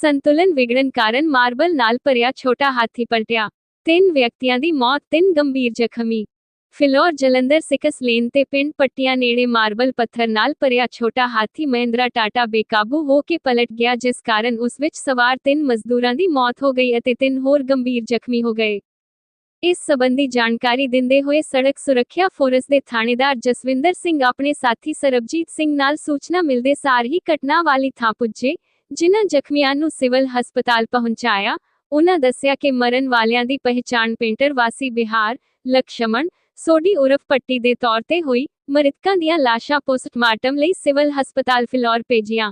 ਸੰਤੁਲਨ ਵਿਗੜਨ ਕਾਰਨ ਮਾਰਬਲ ਨਾਲ ਭਰਿਆ ਛੋਟਾ ਹਾਥੀ ਪਲਟਿਆ। ਤਿੰਨ ਵਿਅਕਤੀਆਂ ਦੀ ਮੌਤ, ਤਿੰਨ ਗੰਭੀਰ ਜ਼ਖਮੀ। ਫਿਲੌਰ ਜਲੰਧਰ ਸਿਕਸ ਲੇਨ ਤੇ ਪਿੰਡ ਪੱਟੀਆਂ ਨੇੜੇ ਮਾਰਬਲ ਪੱਥਰ ਨਾਲ ਭਰਿਆ ਛੋਟਾ ਹਾਥੀ ਮਹਿੰਦਰਾ ਟਾਟਾ ਬੇਕਾਬੂ ਹੋ ਕੇ ਪਲਟ ਗਿਆ, ਜਿਸ ਕਾਰਨ ਉਸ ਵਿੱਚ ਸਵਾਰ ਤਿੰਨ ਮਜ਼ਦੂਰਾਂ ਦੀ ਮੌਤ ਹੋ ਗਈ ਅਤੇ ਤਿੰਨ ਹੋਰ ਗੰਭੀਰ ਜ਼ਖਮੀ ਹੋ ਗਏ। ਇਸ ਸਬੰਧੀ ਜਾਣਕਾਰੀ ਦਿੰਦੇ ਹੋਏ ਸੜਕ ਸੁਰੱਖਿਆ ਫੋਰਸ ਦੇ ਥਾਣੇਦਾਰ ਜਸਵਿੰਦਰ ਸਿੰਘ ਆਪਣੇ ਸਾਥੀ ਸਰਬਜੀਤ ਸਿੰਘ ਨਾਲ ਸੂਚਨਾ ਮਿਲਦੇ ਸਾਰ ਹੀ ਘਟਨਾ ਵਾਲੀ ਥਾਂ ਪੁੱਜੇ। ਜਿਨ੍ਹਾਂ ਜ਼ਖਮੀਆਂ ਨੂੰ ਸਿਵਲ ਹਸਪਤਾਲ ਪਹੁੰਚਾਇਆ, ਉਹਨਾਂ ਦੱਸਿਆ ਕਿ ਮਰਨ ਵਾਲਿਆਂ ਦੀ ਪਹਿਚਾਣ ਪੇਂਟਰ ਵਾਸੀ ਬਿਹਾਰ, ਲਕਸ਼ਮਣ, ਸੋਢੀ ਉਰਫ ਪੱਟੀ ਦੇ ਤੌਰ ਤੇ ਹੋਈ, ਮ੍ਰਿਤਕਾਂ ਦੀਆਂ ਲਾਸ਼ਾਂ ਪੋਸਟਮਾਰਟਮ ਲਈ ਸਿਵਲ ਹਸਪਤਾਲ ਫਿਲੌਰ ਭੇਜੀਆਂ।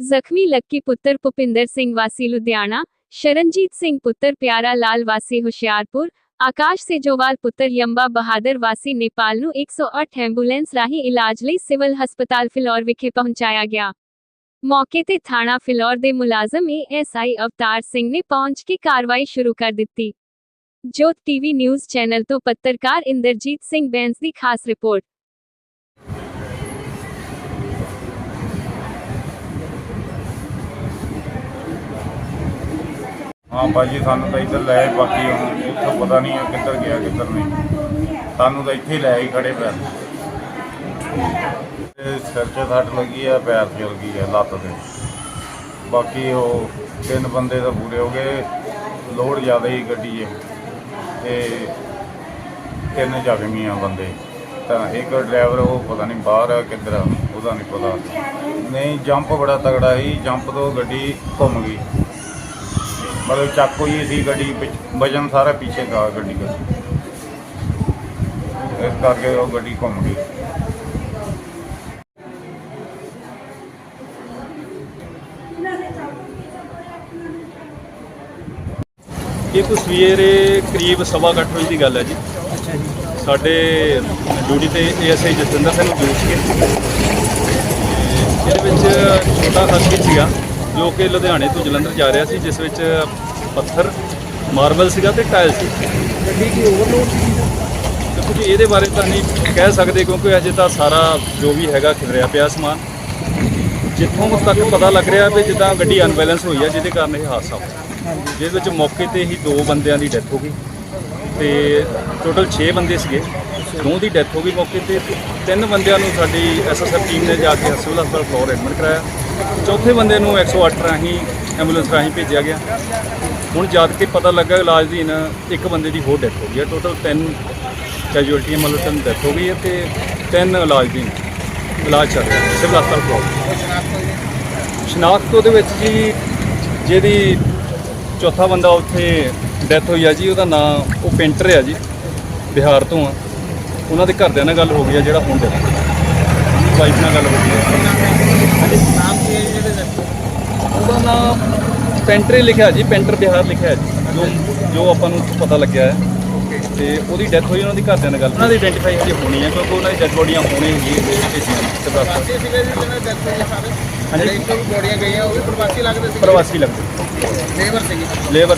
ਜ਼ਖਮੀ ਲੱਕੀ ਪੁੱਤਰ ਭੁਪਿੰਦਰ ਸਿੰਘ ਵਾਸੀ ਲੁਧਿਆਣਾ, ਸ਼ਰਨਜੀਤ ਸਿੰਘ ਪੁੱਤਰ ਪਿਆਰਾ ਲਾਲ ਵਾਸੀ ਹੁਸ਼ਿਆਰਪੁਰ, ਆਕਾਸ਼ ਸੇਜੋਵਾਲ ਪੁੱਤਰ ਯੰਬਾ ਬਹਾਦਰ ਵਾਸੀ ਨੇਪਾਲ ਨੂੰ 108 ਐਂਬੂਲੈਂਸ ਰਾਹੀਂ ਇਲਾਜ ਲਈ ਸਿਵਲ ਹਸਪਤਾਲ ਫਿਲੌਰ ਵਿਖੇ ਪਹੁੰਚਾਇਆ ਗਿਆ। ਮੌਕੇ ਤੇ ਥਾਣਾ ਫਿਲੌਰ ਦੇ ਮੁਲਾਜ਼ਮ ਏਐਸਆਈ ਅਵਤਾਰ ਸਿੰਘ ਨੇ ਪਹੁੰਚ ਕੇ ਕਾਰਵਾਈ ਸ਼ੁਰੂ ਕਰ ਦਿੱਤੀ। ਜੋਤ ਟੀਵੀ ਨਿਊਜ਼ ਚੈਨਲ ਤੋਂ ਪੱਤਰਕਾਰ ਇੰਦਰਜੀਤ ਸਿੰਘ ਬੈਂਸ ਦੀ ਖਾਸ ਰਿਪੋਰਟ। ਹਾਂ ਭਾਜੀ, ਸਾਨੂੰ ਤਾਂ ਇੱਧਰ ਲੈ ਬਾਕੀ ਹੁਣ ਉੱਥੋਂ ਪਤਾ ਨਹੀਂ ਹੈ ਕਿੱਧਰ ਗਿਆ, ਕਿੱਧਰ ਨਹੀਂ। ਸਾਨੂੰ ਤਾਂ ਇੱਥੇ ਲੈ ਆਈ ਖੜੇ ਪੈਰ। ਸਿਰ 'ਚ ਸੱਟ ਲੱਗੀ ਆ, ਪੈਰ 'ਚ ਲੱਗੀ ਆ, ਲੱਤ ਤੇ। ਬਾਕੀ ਉਹ ਤਿੰਨ ਬੰਦੇ ਤਾਂ ਪੂਰੇ ਹੋ ਗਏ ਲੋਡ ਜ਼ਿਆਦਾ ਹੀ ਗੱਡੀ 'ਚ ਤੇ ਤਿੰਨ ਜ਼ਖਮੀ ਆ ਬੰਦੇ। ਤਾਂ ਇੱਕ ਡਰਾਈਵਰ ਉਹ ਪਤਾ ਨਹੀਂ ਬਾਹਰ ਆ ਕਿੱਧਰ ਆ, ਉਹਦਾ ਨਹੀਂ ਪਤਾ। ਨਹੀਂ, ਜੰਪ ਬੜਾ ਤਗੜਾ ਸੀ, ਜੰਪ ਤੋਂ ਗੱਡੀ ਘੁੰਮ ਗਈ। ਮਤਲਬ ਚੱਕ ਹੋਈ ਸੀ ਗੱਡੀ ਪਿੱਛ- ਵਜਨ ਸਾਰਾ ਪਿੱਛੇ ਗਾ ਗੱਡੀ ਦਾ। ਇਸ ਕਰਕੇ ਉਹ ਗੱਡੀ ਘੁੰਮ ਗਈ। ਇਹ ਕੋਈ ਸਵੇਰੇ ਕਰੀਬ ਸਵਾ ਕੁ ਅੱਠ ਵਜੇ ਦੀ ਗੱਲ ਹੈ ਜੀ। ਸਾਡੇ ਡਿਊਟੀ ਤੇ ਏਐਸਆਈ ਜਸਵਿੰਦਰ ਸਿੰਘ ਮੌਜੂਦ ਸੀਗੇ। ਤੇ ਇਹਦੇ ਵਿੱਚ ਛੋਟਾ ਹਾਥੀ ਸੀਗਾ ਜੋ ਕਿ ਲੁਧਿਆਣੇ ਤੋਂ ਜਲੰਧਰ ਜਾ ਰਿਹਾ ਸੀ ਜਿਸ ਵਿੱਚ ਪੱਥਰ ਮਾਰਬਲ ਸੀਗਾ ਤੇ ਟਾਇਲ ਸੀ। ਗੱਡੀ ਕੀ ਓਵਰਲੋਡ ਸੀ ਦੇਖੋ ਜੀ ਇਹਦੇ ਬਾਰੇ ਤਾਂ ਨਹੀਂ ਕਹਿ ਸਕਦੇ ਕਿਉਂਕਿ ਅਜੇ ਤਾਂ ਸਾਰਾ ਜੋ ਵੀ ਹੈਗਾ ਖਿਲਰਿਆ ਪਿਆ ਸਮਾਨ। ਜਿੱਥੋਂ ਤੱਕ ਪਤਾ ਲੱਗ ਰਿਹਾ ਵੀ ਜਿੱਦਾਂ ਗੱਡੀ ਅਨਬੈਲੈਂਸ ਹੋਈ ਹੈ ਜਿਹਦੇ ਕਾਰਨ ਇਹ ਹਾਦਸਾ ਹੋਇਆ। ਜਿਹਦੇ ਵਿੱਚ ਮੌਕੇ ਤੇ ਹੀ ਦੋ ਬੰਦਿਆਂ ਦੀ ਡੈਥ ਹੋ ਗਈ ਤੇ ਟੋਟਲ 6 ਬੰਦੇ ਸੀਗੇ। ਦੋ ਦੀ ਡੈਥ ਹੋ ਗਈ ਮੌਕੇ ਤੇ ਤੇ ਤਿੰਨ ਬੰਦਿਆਂ ਨੂੰ ਸਾਡੀ ਐਸਐਸਐਫ ਟੀਮ ਨੇ ਜਾ ਕੇ ਸਿਵਲ ਹਸਪਤਾਲ ਫਲੋਰ ਐਡਮਿਟ ਕਰਾਇਆ। ਚੌਥੇ ਬੰਦੇ ਨੂੰ 108 ਰਾਹੀਂ, ਐਂਬੂਲੈਂਸ ਰਾਹੀਂ ਭੇਜਿਆ ਗਿਆ। ਹੁਣ ਜਦ ਕੇ ਪਤਾ ਲੱਗਾ ਇਲਾਜ ਦੀ ਨਾ ਇੱਕ ਬੰਦੇ ਦੀ ਹੋਰ ਡੈਥ ਹੋ ਗਈ ਹੈ। ਟੋਟਲ ਤਿੰਨ ਕੈਜੂਅਲਟੀਆਂ ਮਤਲਬ ਤਿੰਨ ਡੈਥ ਹੋ ਗਈ ਹੈ ਤੇ ਤਿੰਨ ਇਲਾਜ ਦੀ ਇਲਾਜ ਚੱਲ ਰਿਹਾ ਸਿਵਲ ਹਸਪਤਾਲ ਫਲੋਰ। ਸ਼ਨਾਖਤ ਉਹਦੇ ਵਿੱਚ ਜੀ, ਜਿਹਦੀ ਚੌਥਾ ਬੰਦਾ ਉੱਥੇ ਡੈਥ ਹੋਈ ਆ ਜੀ, ਉਹਦਾ ਨਾਮ ਉਹ ਪੇਂਟਰ ਆ ਜੀ, ਬਿਹਾਰ ਤੋਂ ਆ। ਉਹਨਾਂ ਦੇ ਘਰਦਿਆਂ ਨਾਲ ਗੱਲ ਹੋ ਗਈ ਆ, ਜਿਹੜਾ ਹੁਣ ਡੈਥ ਵਾਈਫ ਨਾਲ ਗੱਲ ਹੋ ਗਈ ਆ। ਨਾਮ ਕੀ ਹੈ ਉਹਦਾ ਨਾਮ ਪੈਂਟਰ ਲਿਖਿਆ ਜੀ ਪੈਂਟਰ ਬਿਹਾਰ ਲਿਖਿਆ ਜੀ, ਜੋ ਜੋ ਆਪਾਂ ਨੂੰ ਪਤਾ ਲੱਗਿਆ ਹੈ। ਤੇ ਉਹਦੀ ਡੈਥ ਹੋਈ ਉਹਨਾਂ ਦੇ ਘਰਦਿਆਂ ਨਾਲ ਗੱਲ ਉਹਨਾਂ ਦੀ ਆਇਡੈਂਟੀਫਾਈ ਹਜੇ ਹੋਣੀ ਹੈ ਕਿਉਂਕਿ ਉਹਨਾਂ ਦੀ ਡੈਥ ਬੋਡੀਆਂ ਹੋਣੀ ਹੀ ਭੇਜੀਆਂ ਤੇ ਬਸ। ਪ੍ਰਵਾਸੀ ਸੀਗੇ ਜੀ ਦੀ ਡੈਥ ਹੋਈ ਹੈ ਸਾਰੇ। ਹਾਂਜੀ। ਜਿਹੜੇ ਇੱਕ ਬੋਡੀਆਂ ਗਈਆਂ ਉਹ ਵੀ ਪ੍ਰਵਾਸੀ ਲੱਗਦੇ ਸੀ ਪ੍ਰਵਾਸੀ ਲੱਗਦੇ। ਲੇਬਰ ਸੀਗੀ। ਲੇਬਰ